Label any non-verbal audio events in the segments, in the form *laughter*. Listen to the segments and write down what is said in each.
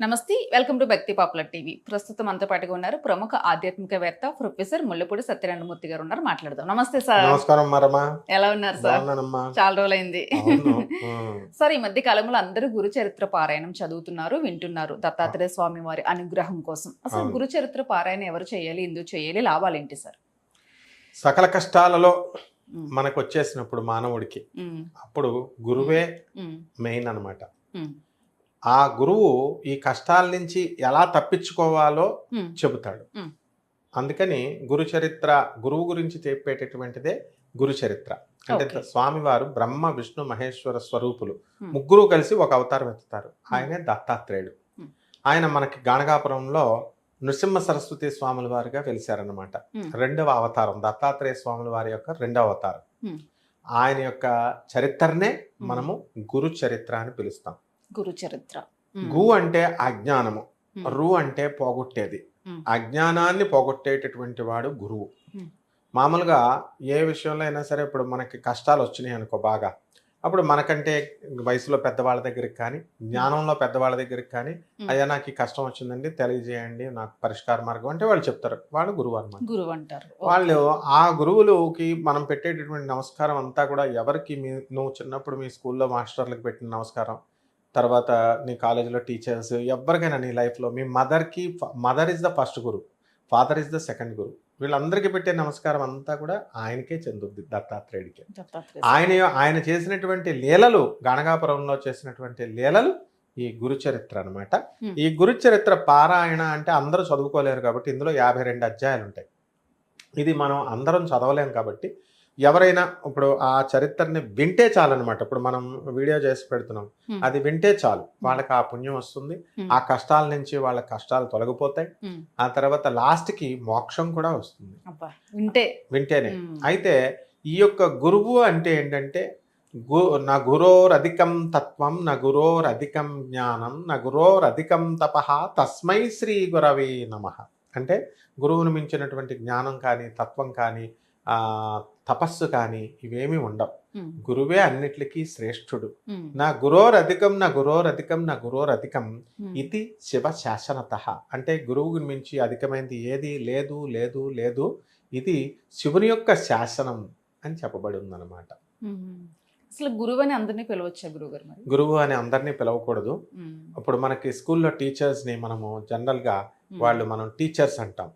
నమస్తే welcome to Bhakti popular TV. ప్రస్తుతం అంతా పాటుగా ఉన్నారు ప్రముఖ ఆధ్యాత్మికవేత్త ప్రొఫెసర్ ముల్లపూడి సత్యనారాయణమూర్తి గారు ఉన్నారు. మాట్లాడదాం. నమస్తే సార్. నమస్కారం ఎలా ఉన్నారు సార్? చాలా రోజులైంది. *laughs* సార్ ఈ మధ్య కాలంలో అందరూ గురు చరిత్ర పారాయణం చదువుతున్నారు వింటున్నారు. దత్తాత్రేయ స్వామి వారి అనుగ్రహం కోసం. అసలు. గురు చరిత్ర పారాయణ ఎవరు చేయాలి ఎందుకు చేయాలి లాభాలు ఏంటి సార్? సకల కష్టాలలో మనకు వచ్చేసినప్పుడు మానవుడికి. అప్పుడు గురువే మెయిన్ అన్నమాట. ఉమ్, ఆ గురువు ఈ కష్టాల నుంచి ఎలా తప్పించుకోవాలో చెబుతాడు. అందుకని గురు చరిత్ర గురువు గురించి చెప్పేటటువంటిదే గురు చరిత్ర అంటే. స్వామివారు బ్రహ్మ విష్ణు మహేశ్వర స్వరూపులు. ముగ్గురు కలిసి ఒక అవతారం ఎత్తుతారు ఆయనే దత్తాత్రేయుడు. ఆయన మనకి గాణగాపురంలో నృసింహ సరస్వతి స్వాముల వారిగా వెలిశారనమాట. రెండవ అవతారం దత్తాత్రేయ స్వాముల వారి యొక్క రెండవ అవతారం. ఆయన యొక్క చరిత్రనే మనము గురు చరిత్ర అని పిలుస్తాం గురు చరిత్ర గు అంటే అజ్ఞానము. రు అంటే పోగొట్టేది. అజ్ఞానాన్ని పోగొట్టేటటువంటి వాడు గురువు. మామూలుగా ఏ విషయంలో అయినా సరే ఇప్పుడు మనకి కష్టాలు వచ్చినాయి అనుకో బాగా. అప్పుడు మనకంటే వయసులో పెద్దవాళ్ళ దగ్గరికి కానీ జ్ఞానంలో పెద్దవాళ్ళ దగ్గరికి కానీ. అయ్యా నాకు ఈ కష్టం వచ్చిందండి తెలియజేయండి నాకు పరిష్కార మార్గం అంటే వాళ్ళు చెప్తారు. వాళ్ళు గురువు అనమాట గురువు అంటారు. వాళ్ళు ఆ గురువులకి మనం పెట్టేటటువంటి నమస్కారం అంతా కూడా ఎవరికి మీ నువ్వు చిన్నప్పుడు మీ స్కూల్లో మాస్టర్లకు పెట్టిన నమస్కారం తర్వాత నీ కాలేజీలో టీచర్స్ ఎవరికైనా నీ లైఫ్లో మీ మదర్కి mother is the first guru father is the second guru. వీళ్ళందరికీ పెట్టే నమస్కారం అంతా కూడా ఆయనకే చెందుద్ది దత్తాత్రేయుడికి. దత్తాత్రేయ ఆయన ఆయన చేసినటువంటి లీలలు గణగాపురంలో చేసినటువంటి లీలలు ఈ గురు చరిత్ర అనమాట. ఈ గురు చరిత్ర పారాయణ అంటే అందరూ చదువుకోలేరు కాబట్టి ఇందులో యాభై రెండు అధ్యాయాలు ఉంటాయి ఇది మనం అందరం చదవలేం కాబట్టి ఎవరైనా ఇప్పుడు ఆ చరిత్రని వింటే చాలన్నమాట. ఇప్పుడు మనం వీడియో చేసి పెడుతున్నాం. అది వింటే చాలు. వాళ్ళకి ఆ పుణ్యం వస్తుంది. ఆ కష్టాల నుంచి వాళ్ళ కష్టాలు తొలగిపోతాయి. ఆ తర్వాత లాస్ట్కి మోక్షం కూడా వస్తుంది. వింటే. వింటేనే. అయితే ఈ యొక్క గురువు అంటే ఏంటంటే గు నా గురోరధికం తత్వం నా గురోరధికం జ్ఞానం నా గురోరధికం తప తస్మై శ్రీ గురవే నమ. అంటే గురువును మించినటువంటి జ్ఞానం కానీ తత్వం కానీ తపస్సు కానీ ఇవేమీ ఉండవు. గురువే అన్నిటికీ శ్రేష్ఠుడు. నా గురోరధికం నా గురోరధికం నా గురోరధికం. ఇది శివ శాసనత అంటే గురువుని మించి అధికమైనది ఏది? లేదు లేదు లేదు. ఇది శివుని యొక్క శాసనం అని చెప్పబడి ఉందన్నమాట. అసలు గురువు అని అందరినీ పిలవచ్చా గురువు గారు గురువు అని అందరినీ పిలవకూడదు. మ్మ్. ఇప్పుడు మనకి స్కూల్లో టీచర్స్ని మనము జనరల్గా. వాళ్ళు మనం టీచర్స్ అంటాం.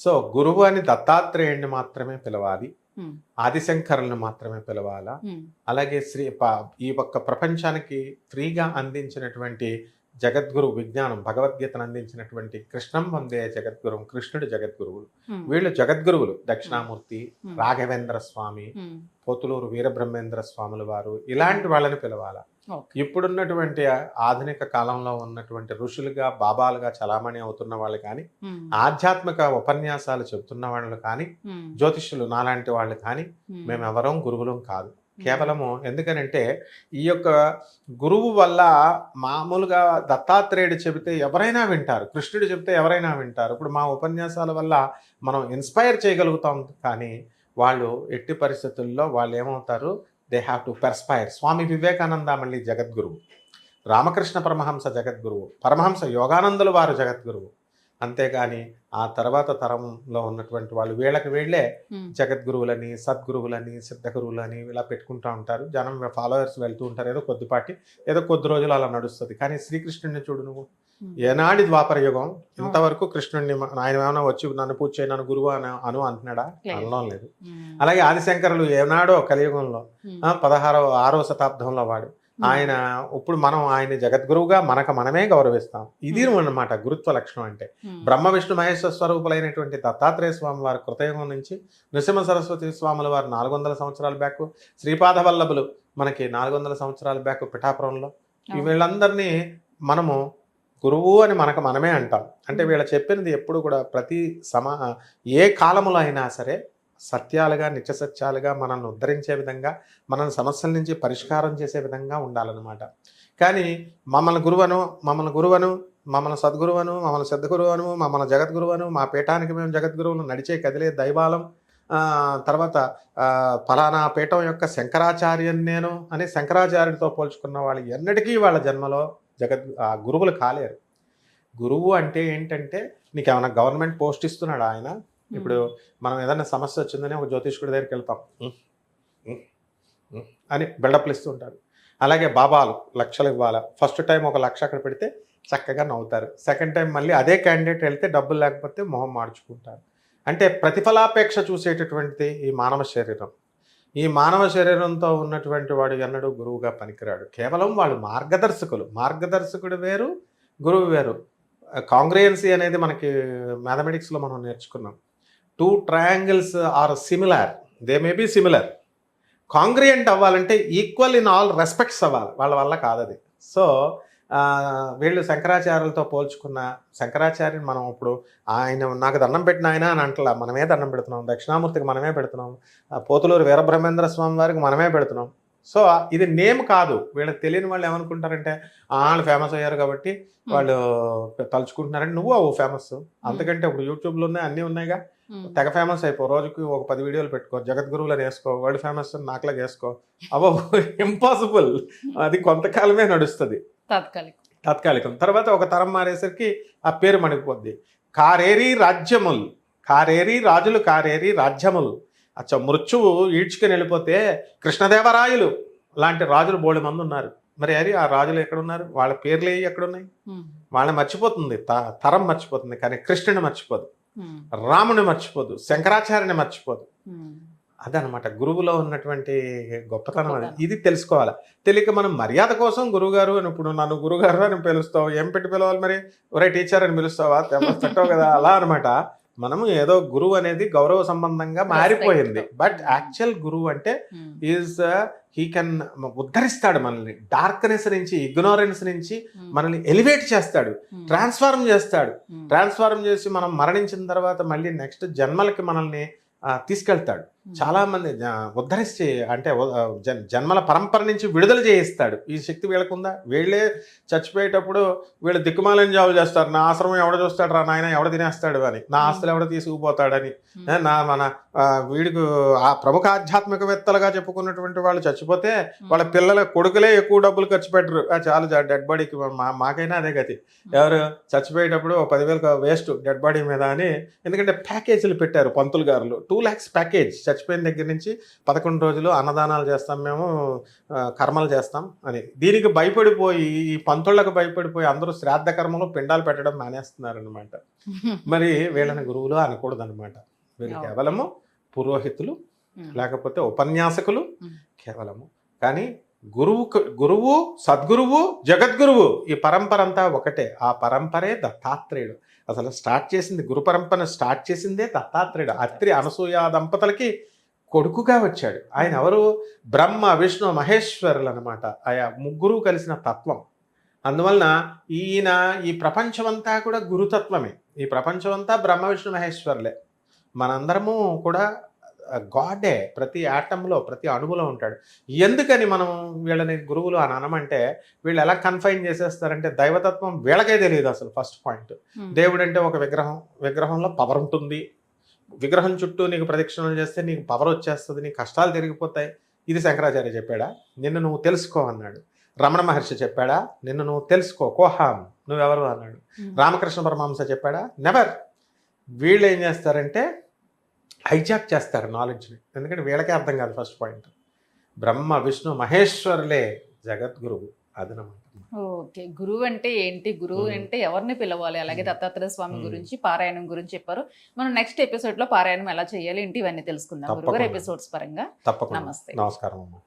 సో గురువు అని దత్తాత్రేయుడిని మాత్రమే పిలవాలి మ్మ్. ఆదిశంకరులను మాత్రమే పిలవాలా మ్మ్. అలాగే శ్రీ ఈ ఒక్క ప్రపంచానికి ఫ్రీగా అందించినటువంటి జగద్గురు విజ్ఞానం భగవద్గీతను అందించినటువంటి కృష్ణం వందే జగద్గురు కృష్ణుడు జగద్గురువులు మ్మ్. వీళ్ళు జగద్గురువులు దక్షిణామూర్తి. రాఘవేంద్ర స్వామి. పోతులూరు వీరబ్రహ్మేంద్ర స్వాముల వారు ఇలాంటి వాళ్ళని పిలవాల. ఇప్పుడున్నటువంటి ఆధునిక కాలంలో ఉన్నటువంటి ఋషులుగా బాబాలుగా చలామణి అవుతున్న వాళ్ళు కానీ మ్మ్. ఆధ్యాత్మిక ఉపన్యాసాలు చెబుతున్న వాళ్ళు కానీ మ్మ్. జ్యోతిష్యులు నాలాంటి వాళ్ళు కానీ మ్మ్. మేము ఎవరం గురువులం కాదు. కేవలము ఎందుకనంటే ఈ యొక్క గురువు వల్ల మామూలుగా దత్తాత్రేయుడు చెబితే ఎవరైనా వింటారు కృష్ణుడు చెబితే ఎవరైనా వింటారు ఇప్పుడు మా ఉపన్యాసాల వల్ల మనం ఇన్స్పైర్ చేయగలుగుతాం కానీ వాళ్ళు ఎట్టి పరిస్థితుల్లో వాళ్ళు ఏమవుతారు they have to perspire Swami Vivekananda మళ్ళీ జగద్గురువు. రామకృష్ణ పరమహంస జగద్గురువు. పరమహంస యోగానందులు వారు జగద్గురువు. అంతేగాని ఆ తర్వాత తరంలో ఉన్నటువంటి వాళ్ళు వీళ్ళకి వీళ్ళే మ్మ్. జగద్గురువులని సద్గురువులని సిద్ధగురువులని ఇలా పెట్టుకుంటూ ఉంటారు. జనం ఫాలోవర్స్ వెళ్తూ ఉంటారు. ఏదో కొద్దిపాటి ఏదో కొద్ది రోజులు అలా నడుస్తుంది. కానీ శ్రీకృష్ణుడిని చూడు నువ్వు. ఏనాడి ద్వాపర యుగం ఇంతవరకు కృష్ణుడిని ఆయన ఏమైనా వచ్చి నన్ను పూజ చేయి నన్ను గురువు అని అను అంటున్నాడా. అనడం లేదు. అలాగే ఆదిశంకరులు ఏనాడో కలియుగంలో పదహారవ ఆరో శతాబ్దంలో వాడు. ఆయన ఇప్పుడు మనం ఆయన జగద్గురువుగా మనకు మనమే గౌరవిస్తాం. ఇది అన్నమాట గురుత్వ లక్షణం అంటే. బ్రహ్మ విష్ణు మహేశ్వర స్వరూపులైనటువంటి దత్తాత్రేయ స్వామి వారి కృతయుగం నుంచి నృసింహ సరస్వతి స్వాముల వారు నాలుగు వందల సంవత్సరాల బ్యాక్ శ్రీపాద వల్లభులు మనకి నాలుగు వందల సంవత్సరాల బ్యాక్ పిఠాపురంలో. వీళ్ళందరినీ మనము గురువు అని మనకు మనమే అంటాం. అంటే వీళ్ళ చెప్పినది ఎప్పుడు కూడా ప్రతి సమా ఏ కాలములో అయినా సరే సత్యాలుగా నిత్య సత్యాలుగా మనల్ని ఉద్ధరించే విధంగా మనల్ని సమస్యల నుంచి పరిష్కారం చేసే విధంగా ఉండాలన్నమాట. కానీ మమ్మల్ని గురువను మమ్మల్ని గురువను మమ్మల్ని సద్గురువను మమ్మల్ని సిద్ధగురువను మమ్మల్ని జగద్గురువను మా పీఠానికి మేము జగద్గురువును నడిచే కదిలే దైవాలం తర్వాత ఫలానా పీఠం యొక్క శంకరాచార్యన్ నేను అని శంకరాచార్యుడితో పోల్చుకున్న వాళ్ళు ఎన్నటికీ వాళ్ళ జన్మలో జగద్ ఆ గురువులు కాలేరు. గురువు అంటే ఏంటంటే నీకు ఏమైనా గవర్నమెంట్ పోస్ట్ ఇస్తున్నాడు ఆయన? ఇప్పుడు మనం ఏదైనా సమస్య వచ్చిందని ఒక జ్యోతిష్కుడి దగ్గరికి వెళ్తాం. అని బిల్డప్లు ఇస్తుంటారు. అలాగే బాబాలు లక్షలు ఇవ్వాలా. ఫస్ట్ టైం ఒక లక్ష అక్కడ పెడితే చక్కగా నవ్వుతారు. సెకండ్ టైం మళ్ళీ అదే క్యాండిడేట్ వెళ్తే డబ్బులు లేకపోతే మొహం మార్చుకుంటారు. అంటే ప్రతిఫలాపేక్ష చూసేటటువంటిది ఈ మానవ శరీరం. ఈ మానవ శరీరంతో ఉన్నటువంటి వాడు ఎన్నడూ గురువుగా పనికిరాడు. కేవలం వాళ్ళు మార్గదర్శకులు. మార్గదర్శకుడు వేరు గురువు వేరు. కాంగ్రియన్సీ అనేది మనకి మ్యాథమెటిక్స్లో మనం నేర్చుకున్నాం. Two triangles are similar. They may be similar. Congruent అవ్వాలంటే ఈక్వల్ ఇన్ ఆల్ రెస్పెక్ట్స్ అవ్వాలి. వాళ్ళ వల్ల కాదది. సో వీళ్ళు శంకరాచార్యులతో పోల్చుకున్న శంకరాచార్యుని మనం ఇప్పుడు ఆయన నాకు దండం పెట్టిన ఆయన అని అంటలా మనమే దండం పెడుతున్నాం. దక్షిణామూర్తికి మనమే పెడుతున్నాం. పోతులూరు వీరబ్రహ్మేంద్ర స్వామి వారికి మనమే పెడుతున్నాం. సో ఇది నేమ్ కాదు. వీళ్ళకి తెలియని వాళ్ళు ఏమనుకుంటారంటే "ఆ, వాళ్ళు ఫేమస్ అయ్యారు కాబట్టి వాళ్ళు తలుచుకుంటున్నారంటే నువ్వు అవు ఫేమస్ అంతకంటే ఇప్పుడు యూట్యూబ్లో ఉన్నాయి అన్నీ ఉన్నాయిగా. తెగ ఫేమస్ అయిపో రోజుకి ఒక పది వీడియోలు పెట్టుకో జగద్గురువులని వేసుకో వరల్డ్ ఫేమస్ నాకులాగా వేసుకో. అవ్వ ఇంపాసిబుల్ *laughs* అది కొంతకాలమే నడుస్తుంది. తాత్కాలిక. తాత్కాలికం. తర్వాత ఒక తరం మారేసరికి ఆ పేరు మణిపోద్ది కారేరి రాజ్యములు. కారేరి రాజులు కారేరి రాజ్యములు. అచ్చ మృత్యువు ఈడ్చుకుని వెళ్ళిపోతే కృష్ణదేవరాయలు లాంటి రాజులు బోడి మంది ఉన్నారు. మరి అది ఆ రాజులు ఎక్కడున్నారు? వాళ్ళ పేర్లు ఏవి ఎక్కడున్నాయి. వాళ్ళని మర్చిపోతుంది. తరం మర్చిపోతుంది. కానీ కృష్ణుని మర్చిపోదు. రాముని మర్చిపోదు. శంకరాచార్యని మర్చిపోదు. అదనమాట. గురువులో ఉన్నటువంటి గొప్పతనం అది. ఇది తెలుసుకోవాలి. తెలియక మనం మర్యాద కోసం గురువుగారు అని ఇప్పుడు నన్ను గురుగారు అని పిలుస్తావు. ఏం పెట్టి పిలవాలి మరి? ఒరే టీచర్ అని పిలుస్తావా? తిట్టవు కదా. అలా అనమాట. మనము ఏదో గురువు అనేది గౌరవ సంబంధంగా మారిపోయింది. బట్ యాక్చువల్ గురువు అంటే ఉమ్. ఈజ్ హీ కెన్ ఉద్ధరిస్తాడు మనల్ని. డార్క్నెస్ నుంచి ఇగ్నోరెన్స్ నుంచి ఉమ్. మనల్ని ఎలివేట్ చేస్తాడు. ట్రాన్స్ఫార్మ్ చేస్తాడు. ట్రాన్స్ఫార్మ్ చేసి మనం మరణించిన తర్వాత మళ్ళీ నెక్స్ట్ జన్మలకి మనల్ని తీసుకెళ్తాడు. ఉమ్. చాలా మంది జ- ఉద్ధరించి అంటే జన్మల పరంపర నుంచి విడుదల చేయిస్తాడు. ఈ శక్తి వీళ్ళకుందా? వీళ్ళే చచ్చిపోయేటప్పుడు వీళ్ళు దిక్కుమాలని జాబు చేస్తారు. నా ఆశ్రమం ఎవడ చూస్తాడు రా నాయన? ఎవడ తినేస్తాడు అని. నా ఆస్తులు ఎవడ తీసుకుపోతాడని. నా మన వీడికి ఆ ప్రముఖ ఆధ్యాత్మికవేత్తలుగా చెప్పుకున్నటువంటి వాళ్ళు చచ్చిపోతే వాళ్ళ పిల్లల కొడుకులే ఎక్కువ డబ్బులు ఖర్చు పెట్టరు. చాలు డెడ్ బాడీకి మా మాకైనా అదే గతి. ఎవరు చచ్చిపోయేటప్పుడు పదివేలు వేస్ట్ డెడ్ బాడీ మీద అని. ఎందుకంటే ప్యాకేజీలు పెట్టారు పంతులు గారులు టూ ల్యాక్స్ ప్యాకేజ్ చచ్చిపోయిన దగ్గర నుంచి పదకొండు రోజులు అన్నదానాలు చేస్తాం మేము కర్మలు చేస్తాం అని దీనికి భయపడిపోయి ఈ పంతులకు భయపడిపోయి అందరూ శ్రాద్ధ కర్మలు పిండాలు పెట్టడం మానేస్తున్నారు అనమాట *laughs* మరి వీళ్ళని గురువులు అనకూడదు అనమాట వీళ్ళు. కేవలము పురోహితులు. లేకపోతే ఉపన్యాసకులు. కేవలము కానీ గురువు గురువు సద్గురువు జగద్గురువు ఈ పరంపర అంతా ఒకటే. ఆ పరంపరే దత్తాత్రేయుడు. అసలు స్టార్ట్ చేసింది గురు పరంపరను స్టార్ట్ చేసిందే దత్తాత్రేయుడు. అత్రి అనసూయ దంపతులకి కొడుకుగా వచ్చాడు. ఆయన ఎవరు? బ్రహ్మ విష్ణు మహేశ్వరులు అనమాట ఆయా ముగ్గురు కలిసిన తత్వం. అందువలన ఈయన ఈ ప్రపంచమంతా కూడా గురుతత్వమే. ఈ ప్రపంచమంతా బ్రహ్మ విష్ణు మహేశ్వరులే. మనందరము కూడా గాడే ప్రతి ఆటంలో ప్రతి అణువులో ఉంటాడు. ఎందుకని మనం వీళ్ళని గురువులు అని అనమంటే వీళ్ళు ఎలా కన్ఫైన్ చేసేస్తారంటే దైవతత్వం వీళ్ళకే తెలియదు అసలు ఫస్ట్ పాయింట్. దేవుడు అంటే ఒక విగ్రహం విగ్రహంలో పవర్ ఉంటుంది. విగ్రహం చుట్టూ నీకు ప్రదక్షిణలు చేస్తే నీకు పవర్ వచ్చేస్తుంది నీ కష్టాలు తిరిగిపోతాయి ఇది శంకరాచార్య చెప్పాడా? నిన్ను నువ్వు తెలుసుకో అన్నాడు. రమణ మహర్షి చెప్పాడా? నిన్ను నువ్వు తెలుసుకో. కోహాం నువ్వెవరు? అన్నాడు. రామకృష్ణ పరమహంస చెప్పాడా? నెవర్ వీళ్ళు ఏం చేస్తారంటే హైజాక్ చేస్తారు నాలెడ్జ్ని. ఎందుకంటే వీళ్ళకే అర్థం కాదు ఫస్ట్ పాయింట్. బ్రహ్మ విష్ణు మహేశ్వరులే జగద్గురువు అదనమాట ఓకే. గురువు అంటే ఏంటి? గురువు. అంటే ఎవరిని పిలవాలి? అలాగే. దత్తాత్రేయ స్వామి. గురించి పారాయణం గురించి చెప్పారు. మనం నెక్స్ట్ ఎపిసోడ్లో పారాయణం ఎలా చేయాలి ఏంటి ఇవన్నీ తెలుసుకుందాం. గురుగారు ఎపిసోడ్స్ పరంగా. తప్పకుండా. నమస్తే. నమస్కారం